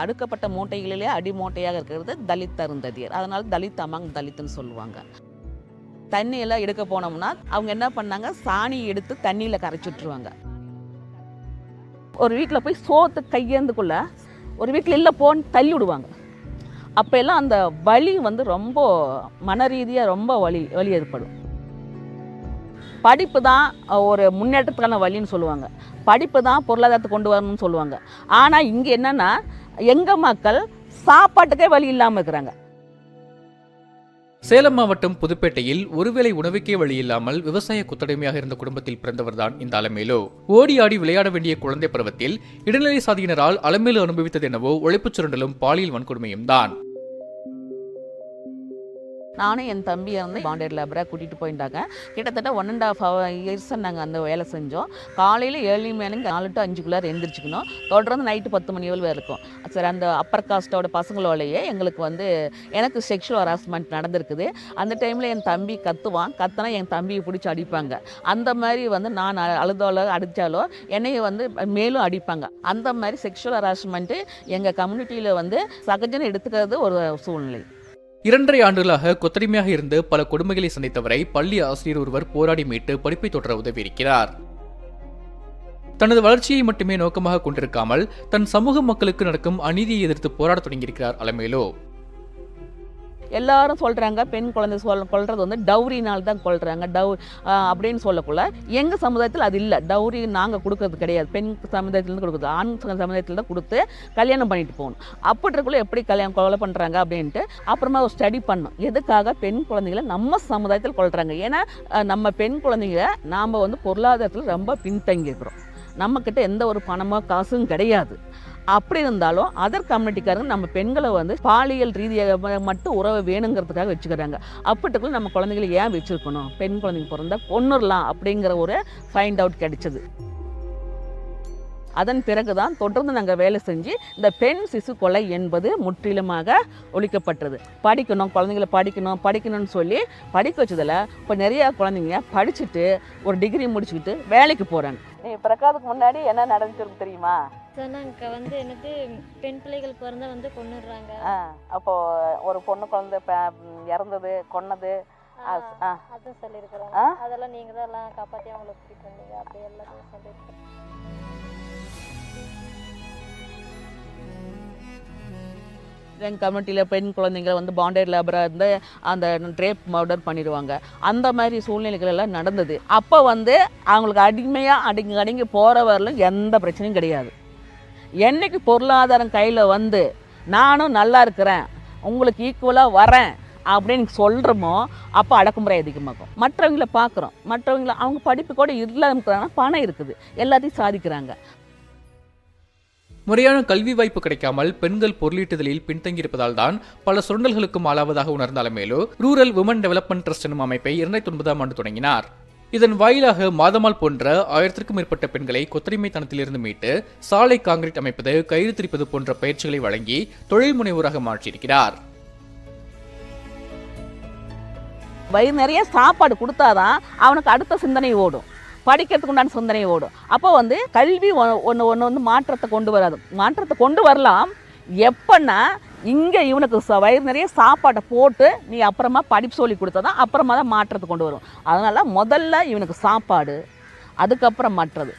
அடுக்கப்பட்ட மூட்டைகளிலே அடி மூட்டையாக இருக்கிறது தலித் அருந்ததியர். அதனால் தலித் அமங் தலித்துன்னு சொல்லுவாங்க. தண்ணியெல்லாம் எடுக்க போனோம்னா அவங்க என்ன பண்ணாங்க? சாணி எடுத்து தண்ணியில் கரைச்சி விட்ருவாங்க ஒரு வீட்டில் போய் சோத்து கையேந்துக்குள்ள ஒரு வீட்டில் இல்லை போன்னு தள்ளி விடுவாங்க. அப்போ எல்லாம் அந்த வலி வந்து ரொம்ப மன ரீதியாக ரொம்ப வலி வலி ஏற்படும். படிப்பு தான் ஒரு முன்னேற்றத்துக்கான வழின்னு சொல்லுவாங்க. படிப்பு தான் பொருளாதாரத்தை கொண்டு வரணும்னு சொல்லுவாங்க. ஆனால் இங்கே என்னென்னா எங்கள் மக்கள் சாப்பாட்டுக்கே வழி இல்லாமல் இருக்கிறாங்க. சேலம் மாவட்டம் புதுப்பேட்டையில் ஒருவேளை உணவுக்கே வழி இல்லாமல் விவசாய குத்தடைமையாக இருந்த குடும்பத்தில் பிறந்தவர்தான் இந்த அலமேலு. ஓடி ஆடி விளையாட வேண்டிய குழந்தை பருவத்தில் இடைநிலை சாதியினரால் அலமேலு அனுபவித்தது என்னவோ உழைப்புச் சுரண்டலும் பாலியல் வன்கொடுமையும் தான். நானும் என் தம்பியை வந்து பாண்டட் லேபராக கூட்டிகிட்டு போயிட்டாங்க. கிட்டத்தட்ட one and half hour years நாங்கள் அந்த வேலை செஞ்சோம். காலையில் ஏழு மணிக்கு நாலு டு அஞ்சுக்குள்ளார எழுந்திரிச்சிக்கணும் தொடர்ந்து நைட்டு பத்து மணி வரை இருக்கும். சரி அந்த அப்பர் காஸ்ட்டோட பசங்களோடையே எங்களுக்கு வந்து எனக்கு செக்ஷுவல் ஹராஸ்மெண்ட் நடந்திருக்குது. அந்த டைமில் என் தம்பி கத்துவான். கத்துனா என் தம்பியை பிடிச்சி அடிப்பாங்க. அந்த மாதிரி வந்து நான் அழுதாலோ அடித்தாலோ என்னைய வந்து மேலும் அடிப்பாங்க. அந்த மாதிரி செக்ஷுவல் ஹராஸ்மெண்ட்டு எங்கள் கம்யூனிட்டியில் வந்து சகஜன்னு எடுத்துக்கிறது ஒரு சூழ்நிலை. இரண்டரை ஆண்டுகளாக கொத்தடிமையாக இருந்து பல கொடுமைகளை சந்தித்தவரை பள்ளி ஆசிரியர் ஒருவர் போராடி மீட்டு படிப்பை தொடர உதவியிருக்கிறார். தனது வளர்ச்சியை மட்டுமே நோக்கமாக கொண்டிருக்காமல் தன் சமூக மக்களுக்கு நடக்கும் அநீதியை எதிர்த்து போராட தொடங்கியிருக்கிறார் அலமேலோ. எல்லாரும் சொல்கிறாங்க பெண் குழந்தை சொல் கொள்றது வந்து டவுரினால் தான் கொள்கிறாங்க டவு அப்படின்னு சொல்லக்குள்ள எங்கள் சமுதாயத்தில் அது இல்லை. டவுரி நாங்கள் கொடுக்கறது கிடையாது. பெண் சமுதாயத்துலேருந்து கொடுக்குறது ஆண் சமுதாயத்தில் தான் கொடுத்து கல்யாணம் பண்ணிட்டு போகணும். அப்படி எப்படி கல்யாணம் கொலை பண்ணுறாங்க அப்படின்ட்டு அப்புறமா ஒரு ஸ்டடி பண்ணோம். எதுக்காக? பெண் குழந்தைகளை நம்ம சமுதாயத்தில் கொள்கிறாங்க ஏன்னா நம்ம பெண் குழந்தைங்களை நாம் வந்து பொருளாதாரத்தில் ரொம்ப பின்தங்கி இருக்கிறோம் நம்மக்கிட்ட எந்த ஒரு பணமோ காசும் கிடையாது. அப்படி இருந்தாலும் அதர் கம்யூனிட்டிக்காரங்க நம்ம பெண்களை வந்து பாலியல் ரீதியாக மட்டும் உறவை வேணுங்கிறதுக்காக வச்சுக்கிறாங்க. அப்படிட்டுக்குள்ள நம்ம குழந்தைகளை ஏன் வச்சுருக்கணும்? பெண் குழந்தைங்க பிறந்தா கொண்டுடலாம் அப்படிங்கிற ஒரு ஃபைண்ட் அவுட் கிடைச்சது. அதன் பிறகு தான் தொடர்ந்து நாங்கள் வேலை செஞ்சு இந்த பெண் சிசு கொலை என்பது முற்றிலுமாக ஒழிக்கப்பட்டது. படிக்கணும் குழந்தைங்கள படிக்கணும் படிக்கணும்னு சொல்லி படிக்க வச்சதில் இப்போ நிறையா குழந்தைங்க படிச்சுட்டு ஒரு டிகிரி முடிச்சுக்கிட்டு வேலைக்கு போகிறாங்க நீ பிறக்காதுக்கு முன்னாடி என்ன நடந்துச்சிருக்கு தெரியுமா? சொன்னாங்க வந்து எனக்கு பெண் பிள்ளைகள் பிறந்தா வந்து கொண்டுடுறாங்க ஆ, அப்போ ஒரு பொண்ணு குழந்தை இறந்தது கொன்னது ஆ, ஆ. அதான் சொல்லியிருக்கிறாங்க. ஆ? அதெல்லாம் நீங்க தான் எல்லாம் காப்பாத்தி அவங்கள கூட்டிட்டு வந்தீங்க அப்படி எல்லாத்தையும் சொல்லியிருக்கிறேன் எங்கள் கம்யூனிட்டியில் பெண் குழந்தைங்களை வந்து பாண்டட் லேபராக இருந்து அந்த ரேப் மர்டர் பண்ணிடுவாங்க. அந்த மாதிரி சூழ்நிலைகள் எல்லாம் நடந்தது. அப்போ வந்து அவங்களுக்கு அடிமையாக அடங்கி அடங்கி போகிற வரலும் எந்த பிரச்சனையும் கிடையாது. என்னைக்கு பொருளாதாரம் கையில் வந்து நானும் நல்லா இருக்கிறேன் உங்களுக்கு ஈக்குவலாக வரேன் அப்படின்னு சொல்கிறோமோ அப்போ அடக்குமுறை அதிகமாகும் மற்றவங்கள பார்க்குறோம் மற்றவங்கள அவங்க படிப்பு கூட இல்லாமல் பணம் இருக்குது. எல்லாத்தையும் சாதிக்கிறாங்க. முறையான கல்வி வாய்ப்பு கிடைக்காமல் பெண்கள் பொருளீட்டுதலில் பின்தங்கியிருப்பதால் தான் பல சுரண்டல்களுக்கும் ஆளாவதாக உணர்ந்த ரூரல் உமன் டெவலப்மெண்ட் ட்ரஸ்ட் எனும் அமைப்பை இரண்டாயிரத்தி ஒன்பதாம் ஆண்டு தொடங்கினார். இதன் வாயிலாக மாதமால் போன்ற ஆயிரத்திற்கும் மேற்பட்ட பெண்களை கொத்தடிமைத்தனத்திலிருந்து மீட்டு சாலை காங்கிரீட் அமைப்பது கயிறு திரிப்பது போன்ற பயிற்சிகளை வழங்கி தொழில் முனைவோராக மாற்றியிருக்கிறார். வயிறு நிறைய சாப்பாடு கொடுத்தாதான் அவனுக்கு அடுத்த சிந்தனை ஓடும். படிக்கிறதுக்கு உண்டான சிந்தனை ஓடும். அப்போ வந்து கல்வி ஒன்று ஒன்று வந்து மாற்றத்தை கொண்டு வராது. மாற்றத்தை கொண்டு வரலாம். எப்பன்னா இங்கே இவனுக்கு ச- வயிறு நிறைய சாப்பாட்டை போட்டு நீ அப்புறமா படிப்பு சொல்லி கொடுத்தா தான் அப்புறமா தான் மாற்றத்தை கொண்டு வரும். அதனால் முதல்ல இவனுக்கு சாப்பாடு அதுக்கப்புறம் மாற்றது.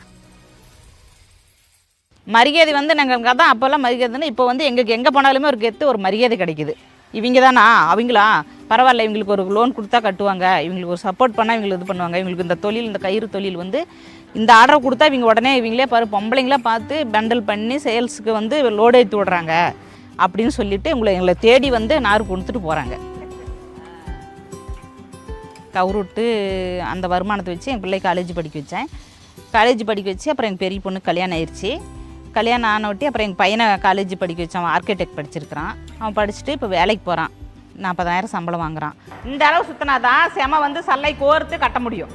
மரியாதை வந்து நாங்கள் தான் அப்போல்லாம் மரியாதைன்னு இப்போ வந்து எங்களுக்கு எங்கே போனாலுமே ஒரு கெத்து ஒரு மரியாதை கிடைக்குது. இவங்க தானா? அவங்களா? பரவாயில்ல இவங்களுக்கு ஒரு லோன் கொடுத்தா கட்டுவாங்க. இவங்களுக்கு ஒரு சப்போர்ட் பண்ணால் இவங்களுக்கு இது பண்ணுவாங்க. இவங்களுக்கு இந்த தொழில் இந்த கயிறு தொழில் வந்து இந்த ஆர்டர் கொடுத்தா இவங்க உடனே இவங்களே பாரு பொம்பளைங்களாம் பார்த்து பண்டல் பண்ணி சேல்ஸுக்கு வந்து லோடு ஏற்றி விடுறாங்க. அப்படின்னு சொல்லிட்டு உங்களை எங்களை தேடி வந்து நார் கொடுத்துட்டு போகிறாங்க கவுருட்டு அந்த வருமானத்தை வச்சு என் பிள்ளை காலேஜ் படிக்க வச்சேன். காலேஜ் படிக்க வச்சு அப்புறம் எங்கள் பெரிய பொண்ணு கல்யாணம் ஆயிடுச்சு கல்யாணம் ஆனவட்டி அப்புறம் எங்கள் பையனை காலேஜ் படிக்க வச்சான் அவன் ஆர்கிடெக்ட் படிச்சிருக்கிறான். அவன் படிச்சுட்டு இப்போ வேலைக்கு போகிறான் நாற்பதாயிரம் சம்பளம் வாங்குறான். இந்த அளவு சுத்தினாதான் செம வந்து சல்லை கோர்த்து கட்ட முடியும்.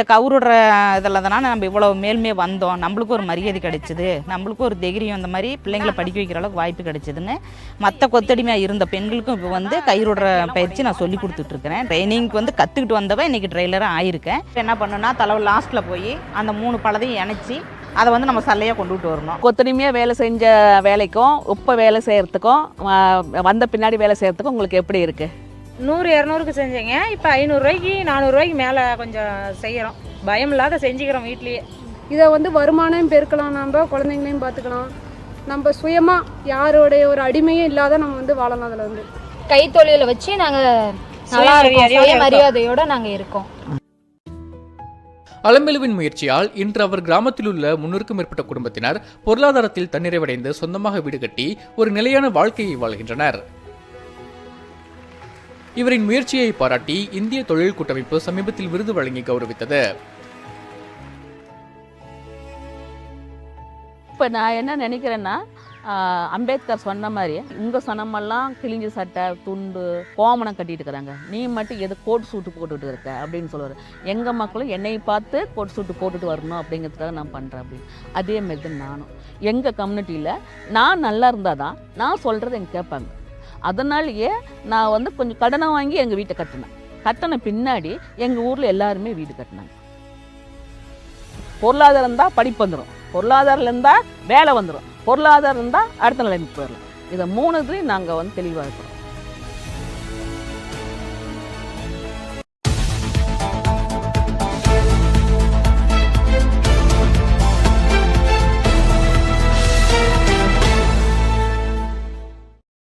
இந்த கவுருடுற இதில் தானே நம்ம இவ்வளோ மேல்மே வந்தோம். நம்மளுக்கும் ஒரு மரியாதை கிடைச்சிது. நம்மளுக்கும் ஒரு தைரியம் இந்த மாதிரி பிள்ளைங்களை படிக்க வைக்கிற அளவுக்கு வாய்ப்பு கிடைச்சிதுன்னு மற்ற கொத்தடிமையாக இருந்த பெண்களுக்கும் இப்போ வந்து கயிறுடுற பயிற்சி நான் சொல்லி கொடுத்துட்ருக்கிறேன். ட்ரைனிங்க்கு வந்து கற்றுக்கிட்டு வந்தவன் இன்றைக்கி ட்ரெய்லராக ஆயிருக்கேன். என்ன பண்ணுன்னா தலைவர் லாஸ்ட்டில் போய் அந்த மூணு பழத்தையும் இணைச்சி அதை வந்து நம்ம சல்லையாக கொண்டுகிட்டு வரணும். கொத்தடிமையாக வேலை செஞ்ச வேலைக்கும் இப்போ வேலை செய்கிறதுக்கும் வந்த பின்னாடி வேலை செய்கிறதுக்கும் உங்களுக்கு எப்படி இருக்குது நூறு இரநூறுக்கு செஞ்சேங்க. இப்போ ஐநூறுரூவாய்க்கு நானூறுரூவாய்க்கு மேலே கொஞ்சம் செய்கிறோம் பயம் இல்லாத செஞ்சுக்கிறோம் வீட்லேயே. இதை வந்து வருமானம் பெருக்கலாம். நம்ம குழந்தைங்களையும் பார்த்துக்கலாம் நம்ம சுயமாக யாரோடைய ஒரு அடிமையும் இல்லாத நம்ம வந்து வாழலாம் அதில் வந்து கைத்தொழிலை வச்சு நாங்கள் நல்லா இருக்கோம். மரியாதையோட நாங்கள் இருக்கோம். அலமெலுவின் முயற்சியால் இன்று அவர் கிராமத்தில் உள்ள முன்னூறுக்கும் மேற்பட்ட குடும்பத்தினர் பொருளாதாரத்தில் தன்னிறைவடைந்து சொந்தமாக வீடு கட்டி ஒரு நிலையான வாழ்க்கையை வாழ்கின்றனர். இவரின் முயற்சியை பாராட்டி இந்திய தொழில் கூட்டமைப்பு சமீபத்தில் விருது வழங்கி கௌரவித்தது. இப்போ நான் என்ன நினைக்கிறேன்னா அம்பேத்கர் சொன்ன மாதிரி உங்கள் சொன்னமெல்லாம் கிழிஞ்ச சட்டை துண்டு கோமணம் கட்டிட்டு இருக்கிறாங்க. நீ மட்டும் எது கோட் சூட்டு போட்டுட்டு இருக்க அப்படின்னு சொல்லுவார். எங்கள் மக்களும் என்னை பார்த்து கோட் சூட்டு போட்டுட்டு வரணும் அப்படிங்கிறதுக்காக நான் பண்ணுறேன் அப்படின்னு. அதே மாதிரி தான் நானும். எங்கள் கம்யூனிட்டியில் நான் நல்லா இருந்தால் தான் நான் சொல்கிறது எங்கள் கேட்பாங்க. அதனாலேயே நான் வந்து கொஞ்சம் கடனை வாங்கி எங்கள் வீட்டை கட்டினேன். கட்டின பின்னாடி எங்கள் ஊரில் எல்லாருமே வீடு கட்டினாங்க. பொருளாதாரம் இருந்தால் படிப்பு வந்துடும் பொருளாதாரம் இருந்தால் வேலை வந்துடும் பொருளாதாரம் இருந்தால் அடுத்த நிலைமைக்கு போயிடலாம். இதை மூணுத்துலையும் நாங்கள் வந்து தெளிவாக இருக்கிறோம்